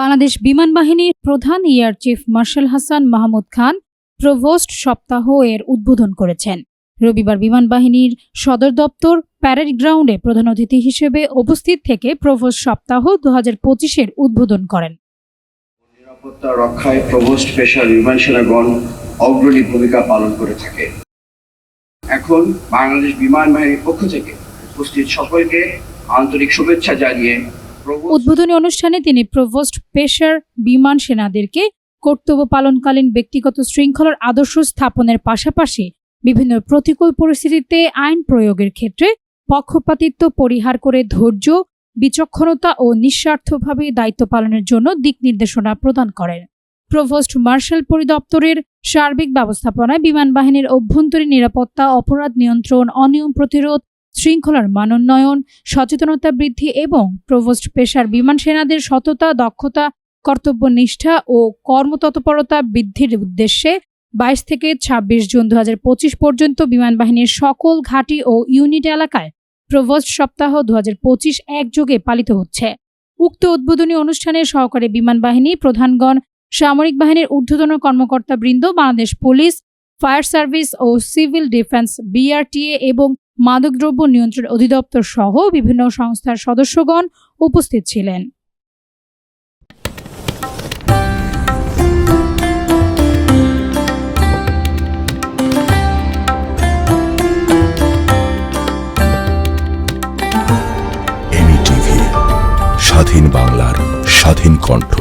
বাংলাদেশ বিমান বাহিনীর প্রধান air chief marshal Hasan Mahmud Khan provost সপ্তাহ এর উদ্বোধন করেছেন। রবিবার বিমান বাহিনীর সদর দপ্তর প্যারেড গ্রাউন্ডে প্রধান অতিথি হিসেবে উপস্থিত থেকে প্রভোস্ট সপ্তাহ দু হাজার পঁচিশের উদ্বোধন করেন। নিরাপত্তা রক্ষায় প্রভোস্ট পেশার বিমান সেনাগণ অগ্রণী ভূমিকা পালন করে থাকে। এখন বাংলাদেশ বিমান বাহিনীর পক্ষ থেকে উপস্থিত সকলকে আন্তরিক শুভেচ্ছা জানিয়ে উদ্বোধনী অনুষ্ঠানে তিনি প্রভোস্ট পেশার বিমান সেনাদেরকে কর্তব্য পালনকালীন ব্যক্তিগত শৃঙ্খলার আদর্শ স্থাপনের পাশাপাশি বিভিন্ন প্রতিকূল পরিস্থিতিতে আইন প্রয়োগের ক্ষেত্রে পক্ষপাতিত্ব পরিহার করে ধৈর্য, বিচক্ষণতা ও নিঃস্বার্থভাবে দায়িত্ব পালনের জন্য দিক নির্দেশনা প্রদান করেন। প্রভোস্ট মার্শাল পরিদপ্তরের সার্বিক ব্যবস্থাপনায় বিমান বাহিনীর অভ্যন্তরীণ নিরাপত্তা, অপরাধ নিয়ন্ত্রণ, অনিয়ম প্রতিরোধ শৃঙ্খলার মানোন্নয়ন, সচেতনতা বৃদ্ধি এবং প্রভোস্ট পেশার বিমান সেনাদের সততা, দক্ষতা, কর্তব্যনিষ্ঠা ও কর্মতৎপরতা বৃদ্ধির উদ্দেশ্যে বাইশ থেকে ২৬ জুন দু হাজার পঁচিশ পর্যন্ত বিমান বাহিনীর সকল ঘাঁটি ও ইউনিট এলাকায় প্রভোস্ট সপ্তাহ দুহাজার পঁচিশ একযোগে পালিত হচ্ছে। উক্ত উদ্বোধনী অনুষ্ঠানে সহকারী বিমান বাহিনী প্রধানগণ, সামরিক বাহিনীর ঊর্ধ্বতন কর্মকর্তা বৃন্দ বাংলাদেশ পুলিশ, ফায়ার সার্ভিস ও সিভিল ডিফেন্স, বিআরটিএ এবং মাদকদ্রব্য নিয়ন্ত্রণ অধিদপ্তর সহ বিভিন্ন সংস্থার সদস্যগণ উপস্থিত ছিলেন। স্বাধীন বাংলার স্বাধীন কণ্ঠ।